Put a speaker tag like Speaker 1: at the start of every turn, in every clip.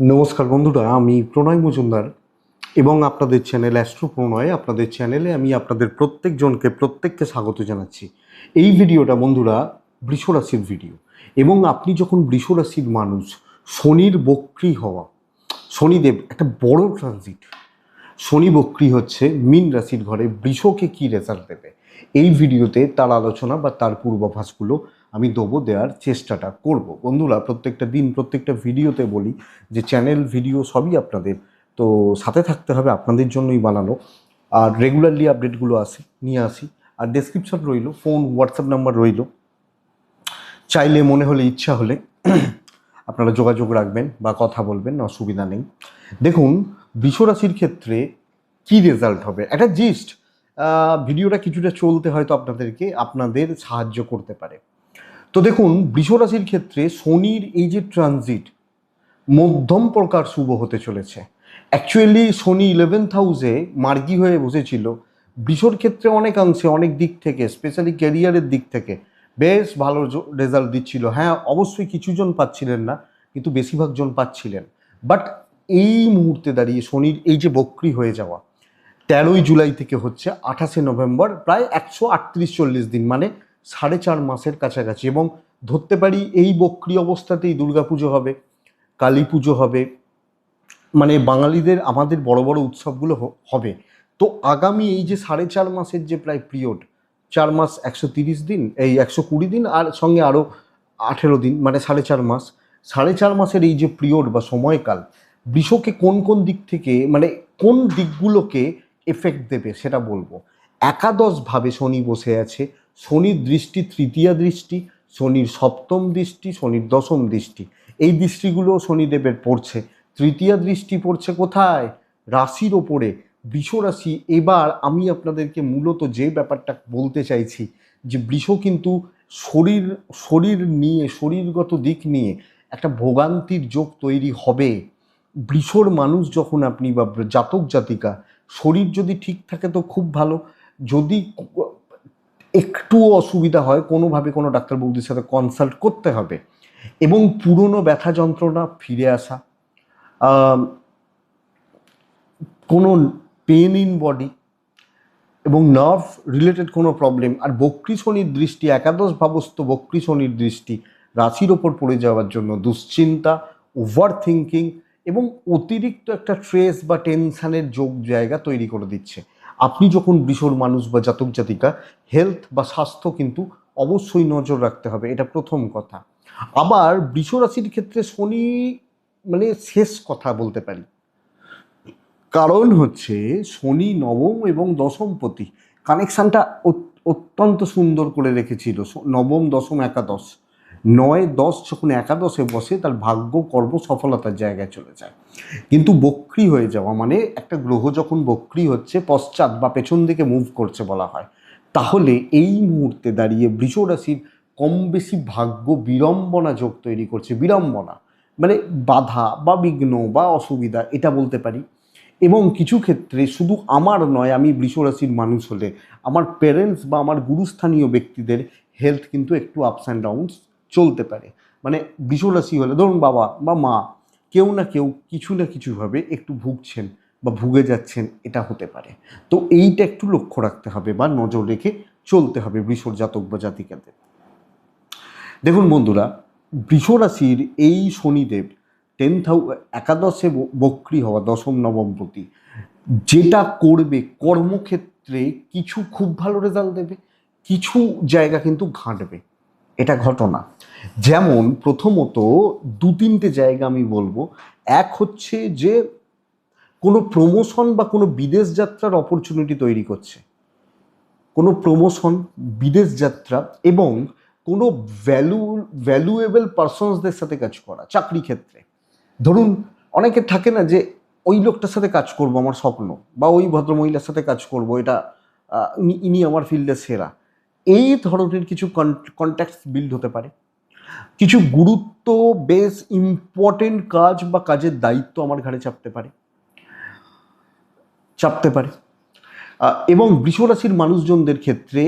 Speaker 1: নমস্কার বন্ধুরা, আমি প্রণয় মজুমদার এবং আপনাদের চ্যানেল অ্যাস্ট্রো প্রণয়। আপনাদের চ্যানেলে আমি আপনাদের প্রত্যেকজনকে, প্রত্যেককে স্বাগত জানাচ্ছি। এই ভিডিওটা বন্ধুরা বৃষরাশির ভিডিও। এবং আপনি যখন বৃষরাশির মানুষ, শনির বক্রি হওয়া, শনিদেব একটা বড় ট্রানজিট শনি বক্রি হচ্ছে মীন রাশির ঘরে, বৃষকে কী রেজাল্ট দেবে? এই ভিডিওতে তার আলোচনা বা তার পূর্বাভাসগুলো আমি দেবো দেওয়ার চেষ্টাটা করব। বন্ধুরা, প্রত্যেকটা দিন, প্রত্যেকটা ভিডিওতে বলি যে চ্যানেল ভিডিও সবই আপনাদের তো সাথে থাকতে হবে, আপনাদের জন্যই বানানো। আর রেগুলারলি আপডেটগুলো আসে, নিয়ে আসি। আর ডেসক্রিপশন রইল ফোন হোয়াটসঅ্যাপ নাম্বার রইল। চাইলে মনে হলে, ইচ্ছা হলে আপনারা যোগাযোগ রাখবেন বা কথা বলবেন, অসুবিধা নেই। দেখুন বৃষরাশির ক্ষেত্রে কি রেজাল্ট হবে? একটা জিস্ট ভিডিওটা কিছুটা চলতে হয়তো আপনাদেরকে আপনাদের সাহায্য করতে পারে। তো দেখুন বৃষরাশির ক্ষেত্রে শনির এই যে ট্রানজিট মধ্যম প্রকার শুভ হতে চলেছে। অ্যাকচুয়ালি শনি ইলেভেন্থ হাউসে মার্গি হয়ে বসেছিল। বৃষর ক্ষেত্রে অনেকাংশে অনেক দিক থেকে স্পেশালি ক্যারিয়ারের দিক থেকে বেশ ভালো রেজাল্ট দিচ্ছিল। হ্যাঁ অবশ্যই কিছুজন পাচ্ছিলেন না, কিন্তু বেশিরভাগ জন পাচ্ছিলেন। বাট এই মুহূর্তে দাঁড়িয়ে শনির এই যে বক্রি হয়ে যাওয়া তেরোই জুলাই থেকে হচ্ছে আঠাশে নভেম্বর প্রায় একশো আটত্রিশ চল্লিশ দিন মানে সাড়ে চার মাসের কাছাকাছি। এবং ধরতে পারি এই বক্রি অবস্থাতেই দুর্গাপুজো হবে কালী পুজো হবে মানে বাঙালিদের, আমাদের বড় বড় উৎসবগুলো হবে। তো আগামী এই যে সাড়ে চার মাসের যে প্রায় পিরিয়ড, চার মাস একশো তিরিশ দিন, এই একশো কুড়ি দিন আর সঙ্গে আরও আঠেরো দিন মানে সাড়ে চার মাস। সাড়ে চার মাসের এই যে পিরিয়ড বা সময়কাল, বৃষকে কোন কোন দিক থেকে মানে কোন দিকগুলোকে এফেক্ট দেবে, সেটা বলব। একাদশভাবে শনি বসে আছে। শনির দৃষ্টি তৃতীয়া দৃষ্টি, শনির সপ্তম দৃষ্টি, শনির দশম দৃষ্টি। এই দৃষ্টিগুলো শনিদেবের পড়ছে। তৃতীয় দৃষ্টি পড়ছে কোথায়? রাশির ওপরে। বৃষ রাশি, এবার আমি আপনাদেরকে মূলত যে ব্যাপারটা বলতে চাইছি, যে বৃষ কিন্তু শরীর শরীর নিয়ে, শরীরগত দিক নিয়ে একটা ভোগান্তির যোগ তৈরি হবে। বৃষর মানুষ যখন আপনি বা জাতক জাতিকা শরীর যদি ঠিক থাকে তো খুব ভালো। যদি একটু অসুবিধা হয়, কোনোভাবে কোনো ডাক্তার বৌদির সাথে কনসাল্ট করতে হবে এবং পুরনো ব্যথা যন্ত্রণা ফিরে আসা কোনো পেন ইন বডি এবং নার্ভ রিলেটেড কোনো প্রবলেম আর বক্রি শনির দৃষ্টি, একাদশ ভাবস্থ বক্রি শনির দৃষ্টি, রাশির ওপর পড়ে যাওয়ার জন্য দুশ্চিন্তা ওভার থিঙ্কিং এবং অতিরিক্ত একটা স্ট্রেস বা টেনশানের যোগ জায়গা তৈরি করে দিচ্ছে। আপনি যখন বৃষর মানুষ বা জাতক জাতিকা হেলথ বা স্বাস্থ্য কিন্তু অবশ্যই নজর রাখতে হবে, এটা প্রথম কথা। আবার বৃষ রাশির ক্ষেত্রে শনি মানে শেষ কথা বলতে পারি। কারণ হচ্ছে শনি নবম এবং দশম দশমপতি কানেকশানটা অত্যন্ত সুন্দর করে রেখেছিল নবম, দশম, একাদশ। নয়, দশ যখন একাদশে বসে তার ভাগ্য, কর্ম, সফলতার জায়গায় চলে যায়। কিন্তু বক্রি হয়ে যাওয়া মানে একটা গ্রহ যখন বক্রি হচ্ছে, পশ্চাৎ বা পেছন দিকে মুভ করছে বলা হয়, তাহলে এই মুহূর্তে দাঁড়িয়ে বৃষ রাশির কম বেশি ভাগ্য বিড়ম্বনা যোগ তৈরি করছে, বিড়ম্বনা। মানে বাধা বা বিঘ্ন বা অসুবিধা, এটা বলতে পারি। এবং কিছু ক্ষেত্রে শুধু আমার নয়, আমি বৃষরাশির মানুষ হলে, আমার প্যারেন্টস বা আমার গুরুস্থানীয় ব্যক্তিদের হেলথ কিন্তু একটু আপস অ্যান্ড ডাউনস চলতে পারে। মানে বৃষরাশি হলে, ধরুন বাবা বা মা কেউ না কেউ কিছু না কিছুভাবে একটু ভুগছেন বা ভুগে যাচ্ছেন, এটা হতে পারে। তো এইটা একটু লক্ষ্য রাখতে হবে বা নজর রেখে চলতে হবে বৃষর জাতক বা জাতিকাদের। দেখুন বন্ধুরা বৃষরাশির এই শনিদেব টেন্থ হাউ একাদশে বক্রি হওয়া, দশম নবমপতি যেটা করবে, কর্মক্ষেত্রে কিছু খুব ভালো রেজাল্ট দেবে, কিছু জায়গা কিন্তু ঘাঁটবে। এটা ঘটনা। যেমন প্রথমত দু তিনটে জায়গা আমি বলব। এক হচ্ছে যে কোনো প্রমোশন বা কোনো বিদেশ যাত্রার অপরচুনিটি তৈরি করছে। কোনো প্রমোশন বিদেশ যাত্রা এবং কোনো ভ্যালু ভ্যালুয়েবল পার্সনসদের সাথে কাজ করা, চাকরি ক্ষেত্রে। ধরুন অনেকের থাকে না যে ওই লোকটার সাথে কাজ করব, আমার স্বপ্ন, বা ওই ভদ্রমহিলার সাথে কাজ করব, এটা ইনি আমার ফিল্ডে সেরা। এই ধরনের কিছু কন্ট্যাক্টস বিল্ড হতে পারে। কিছু গুরুত্ব বেশ ইম্পর্টেন্ট কাজ বা কাজের দায়িত্ব আমার ঘাড়ে চাপতে পারে। চাপতে পারে। এবং বৃষরাশির মানুষজনদের ক্ষেত্রে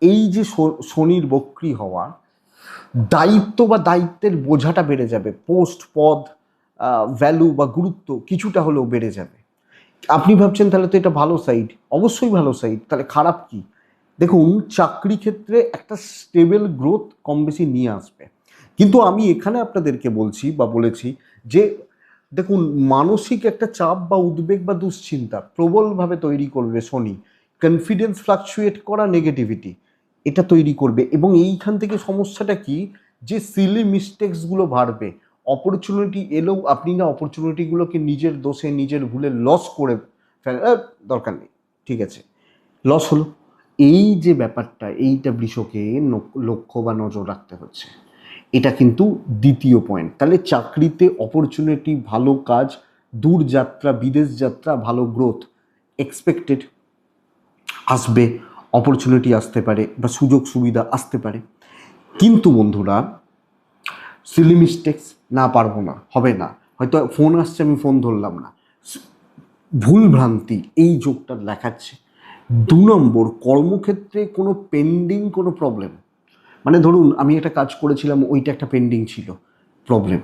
Speaker 1: এই যে শনির বক্রি হওয়া, দায়িত্ব বা দায়িত্বের বোঝাটা বেড়ে যাবে। পোস্ট পদ ভ্যালু বা গুরুত্ব কিছুটা হলেও বেড়ে যাবে। আপনি ভাবছেন তাহলে তো এটা ভালো সাইড অবশ্যই ভালো সাইড তাহলে খারাপ কি? দেখুন, চাকরি ক্ষেত্রে একটা স্টেবল গ্রোথ কম বেশি নিয়ে আসবে। কিন্তু আমি এখানে আপনাদেরকে বলছি বা বলেছি যে, দেখুন, মানসিক একটা চাপ বা উদ্বেগ বা দুশ্চিন্তা প্রবলভাবে তৈরি করবে শনি কনফিডেন্স ফ্লাকচুয়েট করা নেগেটিভিটি এটা তৈরি করবে। এবং এইখান থেকে সমস্যাটা কি? যে সিলি মিস্টেক্সগুলো বাড়বে। অপরচুনিটি এলেও আপনি না অপরচুনিটিগুলোকে নিজের দোষে, নিজের ভুলে লস করে দরকার নেই। ঠিক আছে? লস হলো। এই যে ব্যাপারটা এইটা বৃষকে লক্ষ্য বা নজর রাখতে হচ্ছে, এটা কিন্তু দ্বিতীয় পয়েন্ট তাহলে চাকরিতে অপরচুনিটি ভালো কাজ, দূর যাত্রা, বিদেশ যাত্রা, ভালো গ্রোথ এক্সপেক্টেড আসবে অপরচুনিটি আসতে পারে বা সুযোগ সুবিধা আসতে পারে। কিন্তু বন্ধুরা সিলি মিস্টেক্স না পারব না, হবে না। হয়তো ফোন আসছে, আমি ফোন ধরলাম না। ভুল ভ্রান্তি, এই যোগটা দেখাচ্ছে। দু নম্বর কর্মক্ষেত্রে কোনো পেন্ডিং কোনো প্রবলেম মানে ধরুন, আমি একটা কাজ করেছিলাম, ওইটা একটা পেন্ডিং ছিল প্রবলেম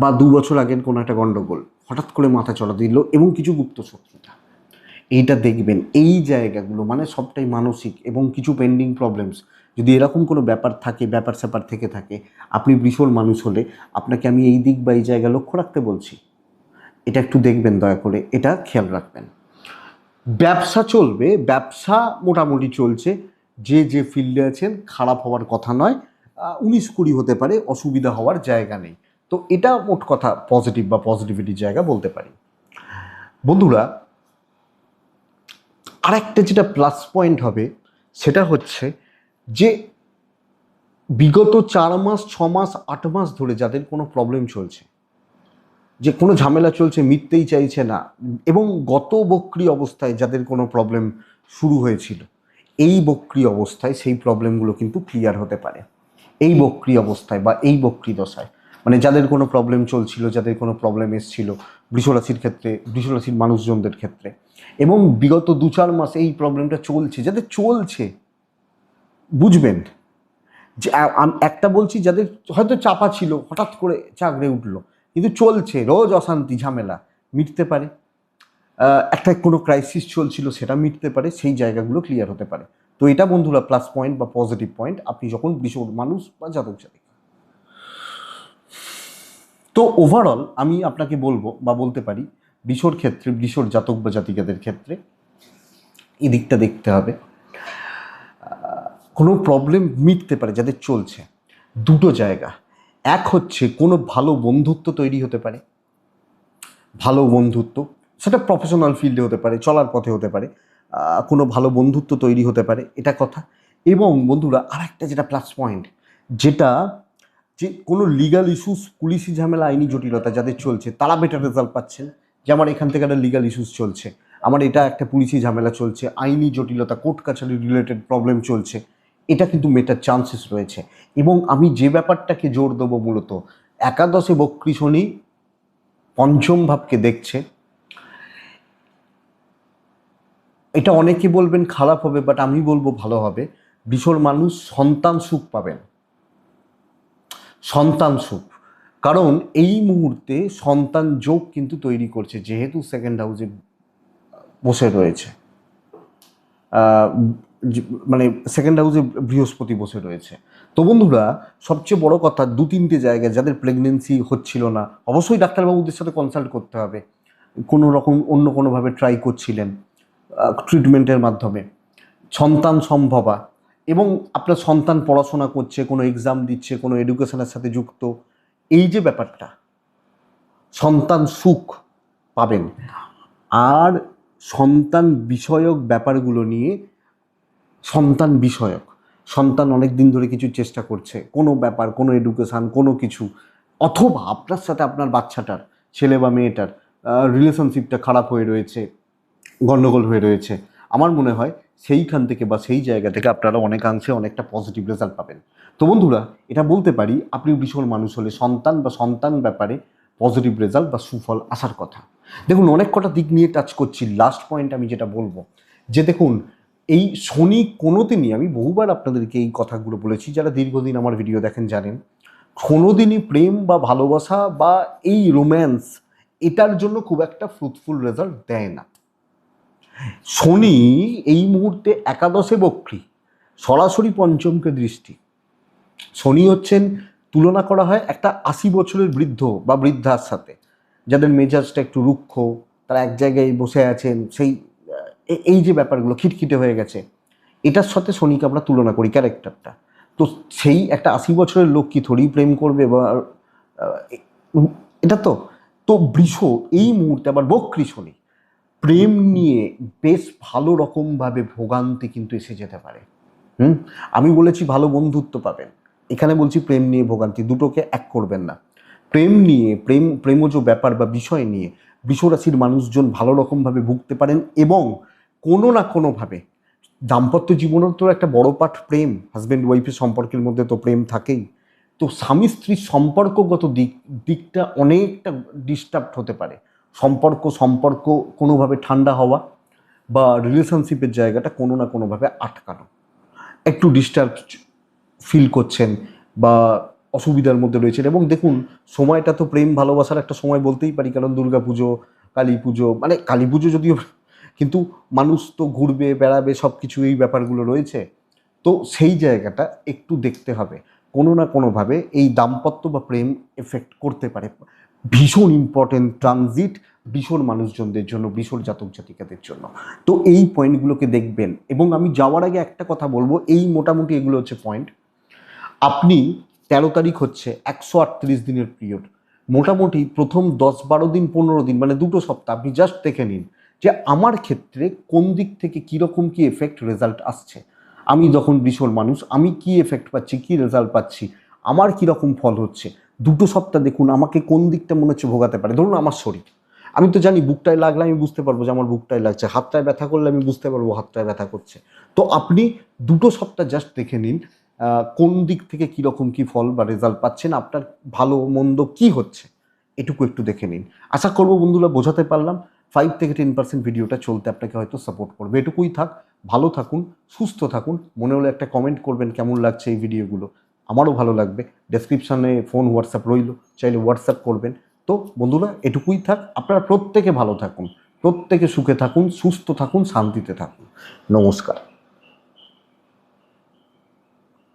Speaker 1: বা দু বছর আগের কোনো একটা গণ্ডগোল হঠাৎ করে মাথা চড়া দিল এবং কিছু গুপ্ত শত্রুতা। এইটা দেখবেন, এই জায়গাগুলো মানে সবটাই মানসিক এবং কিছু পেন্ডিং প্রবলেমস যদি এরকম কোনো ব্যাপার থাকে, ব্যাপার স্যাপার থেকে থাকে, আপনি বিশাল মানুষ হলে আপনাকে আমি এই দিক বা এই জায়গা লক্ষ্য রাখতে বলছি। এটা একটু দেখবেন দয়া করে, এটা খেয়াল রাখবেন। ব্যবসা চলবে, ব্যবসা মোটামুটি চলছে। যে যে ফিল্ডে আছেন, খারাপ হওয়ার কথা নয়। উনিশ কুড়ি হতে পারে, অসুবিধা হওয়ার জায়গা নেই। তো এটা মোট কথা পজিটিভ বা পজিটিভিটির জায়গা বলতে পারি। বন্ধুরা, আরেকটা যেটা প্লাস পয়েন্ট হবে, সেটা হচ্ছে যে, বিগত চার মাস, ছ মাস, আট মাস ধরে যাদের কোনো প্রবলেম চলছে যে কোনো ঝামেলা চলছে মিটতেই চাইছে না। এবং গত বক্রি অবস্থায় যাদের কোনো প্রবলেম শুরু হয়েছিল এই বক্রি অবস্থায় সেই প্রবলেমগুলো কিন্তু ক্লিয়ার হতে পারে। এই বক্রি অবস্থায় বা এই বক্রি দশায়। মানে যাদের কোনো প্রবলেম চলছিল যাদের কোনো প্রবলেম এসছিল বৃষরাশির ক্ষেত্রে বৃষরাশির মানুষজনদের ক্ষেত্রে। এবং বিগত দু চার মাস এই প্রবলেমটা চলছে। যাদের চলছে বুঝবেন যে একটা বলছি যাদের হয়তো চাপা ছিল হঠাৎ করে চাকরে উঠল। কিন্তু চলছে, রোজ অশান্তি, ঝামেলা, মিটতে পারে। একটা কোনো ক্রাইসিস চলছিল সেটা মিটতে পারে, সেই জায়গাগুলো ক্লিয়ার হতে পারে। তো এটা বন্ধুরা প্লাস পয়েন্ট বা পজিটিভ পয়েন্ট আপনি যখন বৃষ মানুষ বা জাতক জাতিক তো ওভারঅল আমি আপনাকে বলব বা বলতে পারি বিশ্বর ক্ষেত্রে বিশ্বর জাতক বা জাতিকাদের ক্ষেত্রে এই দিকটা দেখতে হবে। কোনো প্রবলেম মিটতে পারে যাদের চলছে। দুটো জায়গা এক হচ্ছে কোনো ভালো বন্ধুত্ব তৈরি হতে পারে। ভালো বন্ধুত্ব, সেটা প্রফেশনাল ফিল্ডে হতে পারে, চলার পথে হতে পারে কোনো ভালো বন্ধুত্ব তৈরি হতে পারে, এটা কথা। এবং বন্ধুরা আর একটা যেটা প্লাস পয়েন্ট যেটা যে কোনো লিগাল ইস্যুস পুলিশি ঝামেলা, আইনি জটিলতা যাদের চলছে, তারা বেটার রেজাল্ট পাচ্ছেন। যে আমার এখান থেকে একটা লিগাল ইস্যুস চলছে, আমার এটা একটা পুলিশি ঝামেলা চলছে, আইনি জটিলতা কোর্ট কাছারি রিলেটেড প্রবলেম চলছে এটা কিন্তু মেটার চান্সেস রয়েছে। এবং আমি যে ব্যাপারটাকে জোর দেবো মূলত, একাদশে বক্রী শনি পঞ্চম ভাবকে দেখছে। এটা অনেকে বলবেন খারাপ হবে বাট আমি বলব ভালো হবে। বিশোর মানুষ সন্তান সুখ পাবেন। সন্তান সুখ। কারণ এই মুহূর্তে সন্তান যোগ কিন্তু তৈরি করছে, যেহেতু সেকেন্ড হাউসে বসে রয়েছে। মানে সেকেন্ড হাউসে বৃহস্পতি বসে রয়েছে। তো বন্ধুরা, সবচেয়ে বড় কথা দু তিনটে জায়গায় যাদের প্রেগনেন্সি হচ্ছিল না, অবশ্যই ডাক্তারবাবুদের সাথে কনসাল্ট করতে হবে। কোনো রকম, অন্য কোনোভাবে ট্রাই করছিলেন ট্রিটমেন্টের মাধ্যমে। সন্তান সম্ভবা এবং আপনার সন্তান পড়াশোনা করছে, কোনো এক্সাম দিচ্ছে, কোনো এডুকেশনের সাথে যুক্ত, এই যে ব্যাপারটা, সন্তান সুখ পাবেন। আর সন্তান বিষয়ক ব্যাপারগুলো নিয়ে সন্তান বিষয়ক। সন্তান অনেক দিন ধরে কিছু চেষ্টা করছে। কোনো ব্যাপার, কোনো এডুকেশান কোনো কিছু। অথবা আপনার সাথে আপনার বাচ্চাটার, ছেলে বা মেয়েটার রিলেশনশিপটা খারাপ হয়ে রয়েছে গণ্ডগোল হয়ে রয়েছে। আমার মনে হয় সেইখান থেকে বা সেই জায়গা থেকে আপনারা অনেকাংশে অনেকটা পজিটিভ রেজাল্ট পাবেন। তো বন্ধুরা, এটা বলতে পারি আপনি ভীষণ মানুষ হলে সন্তান বা সন্তান ব্যাপারে পজিটিভ রেজাল্ট বা সুফল আসার কথা। দেখুন, অনেক কটা দিক নিয়ে টাচ করছি। লাস্ট পয়েন্ট আমি যেটা বলব। যে দেখুন এই শনি কোনো দিনই আমি বহুবার আপনাদেরকে এই কথাগুলো বলেছি, যারা দীর্ঘদিন আমার ভিডিও দেখেন জানেন, কোনোদিনই প্রেম বা ভালোবাসা বা এই রোম্যান্স এটার জন্য খুব একটা ফ্রুটফুল রেজাল্ট দেয় না। শনি এই মুহূর্তে একাদশে বক্রী, সরাসরি পঞ্চমকে দৃষ্টি। শনি হচ্ছেন, তুলনা করা হয় একটা আশি বছরের বৃদ্ধ বা বৃদ্ধার সাথে, যাদের মেজাজটা একটু রুক্ষ, তারা এক জায়গায় বসে আছেন, সেই এই যে ব্যাপারগুলো খিটখিটে হয়ে গেছে, এটার সাথে শনিকে আমরা তুলনা করি ক্যারেক্টারটা। তো সেই একটা আশি বছরের লোক কি থোড়ি প্রেম করবে বা এটা তো তো বৃষ এই মুহূর্তে আবার বক্রী শনি। প্রেম নিয়ে বেশ ভালো রকমভাবে ভোগান্তি কিন্তু এসে যেতে পারে। হুম? আমি বলেছি ভালো বন্ধুত্ব পাবেন। এখানে বলছি প্রেম নিয়ে ভোগান্তি, দুটোকে এক করবেন না। প্রেম নিয়ে, প্রেম, প্রেমজ ব্যাপার বা বিষয় নিয়ে বিশ্বরাশির মানুষজন ভালো রকমভাবে ভুগতে পারেন এবং কোনো না কোনোভাবে। দাম্পত্য জীবনের তো একটা বড় পাঠ প্রেম হাজব্যান্ড ওয়াইফের সম্পর্কের মধ্যে তো প্রেম থাকেই। তো স্বামী স্ত্রীর সম্পর্কগত দিক, দিকটা অনেকটা ডিস্টার্ব হতে পারে। সম্পর্ক সম্পর্ক কোনোভাবে ঠান্ডা হওয়া বা রিলেশনশিপের জায়গাটা কোনো না কোনোভাবে আটকানো। একটু ডিস্টার্ব ফিল করছেন বা অসুবিধার মধ্যে রয়েছেন এবং দেখুন, সময়টা তো প্রেম ভালোবাসার একটা সময় বলতেই পারি, কারণ দুর্গা পুজো কালী পুজো মানে কালী পুজো যদিও কিন্তু মানুষ তো ঘুরবে, বেড়াবে সব কিছু এই ব্যাপারগুলো রয়েছে। তো সেই জায়গাটা একটু দেখতে হবে। কোনো না কোনোভাবে এই দাম্পত্য বা প্রেম এফেক্ট করতে পারে। ভীষণ ইম্পর্টেন্ট ট্রানজিট ভীষণ মানুষজনদের জন্য, ভীষণ জাতক জাতিকাদের জন্য। তো এই পয়েন্টগুলোকে দেখবেন। এবং আমি যাওয়ার আগে একটা কথা বলব, এই মোটামুটি এগুলো হচ্ছে পয়েন্ট আপনি তেরো তারিখ হচ্ছে একশো আটত্রিশ দিনের পিরিয়ড মোটামুটি প্রথম দশ বারো দিন, পনেরো দিন মানে দুটো সপ্তাহ, আপনি জাস্ট দেখে নিন। যে আমার ক্ষেত্রে কোন দিক থেকে কীরকম কী এফেক্ট রেজাল্ট আসছে? আমি যখন ভীষণ মানুষ, আমি কি এফেক্ট পাচ্ছি, কি রেজাল্ট পাচ্ছি, আমার কীরকম ফল হচ্ছে? দুটো সপ্তাহ দেখুন, আমাকে কোন দিকটা মনে হচ্ছে ভোগাতে পারে? ধরুন আমার শরীর। আমি তো জানি বুকটায় লাগলে আমি বুঝতে পারব যে আমার বুকটায় লাগছে। হাতটায় ব্যথা করলে আমি বুঝতে পারব হাতটায় ব্যথা করছে। তো আপনি দুটো সপ্তাহ জাস্ট দেখে নিন কোন দিক থেকে কীরকম কী ফল বা রেজাল্ট পাচ্ছেন, আপনার ভালো মন্দ কি হচ্ছে? এটুকু একটু দেখে নিন। আশা করব বন্ধুরা বোঝাতে পারলাম। ফাইভ থেকে টেন পার্সেন্ট ভিডিওটা চলতে আপনাকে হয়তো সাপোর্ট করবে। এটুকুই থাক, ভালো থাকুন, সুস্থ থাকুন, মনে হলে একটা কমেন্ট করবেন কেমন লাগছে এই ভিডিওগুলো আমারও ভালো লাগবে। ডেসক্রিপশানে ফোন হোয়াটসঅ্যাপ রইল, চাইলে হোয়াটসঅ্যাপ করবেন। তো বন্ধুরা, এটুকুই থাক, আপনারা প্রত্যেকে ভালো থাকুন, প্রত্যেকে সুখে থাকুন, সুস্থ থাকুন, শান্তিতে থাকুন। নমস্কার।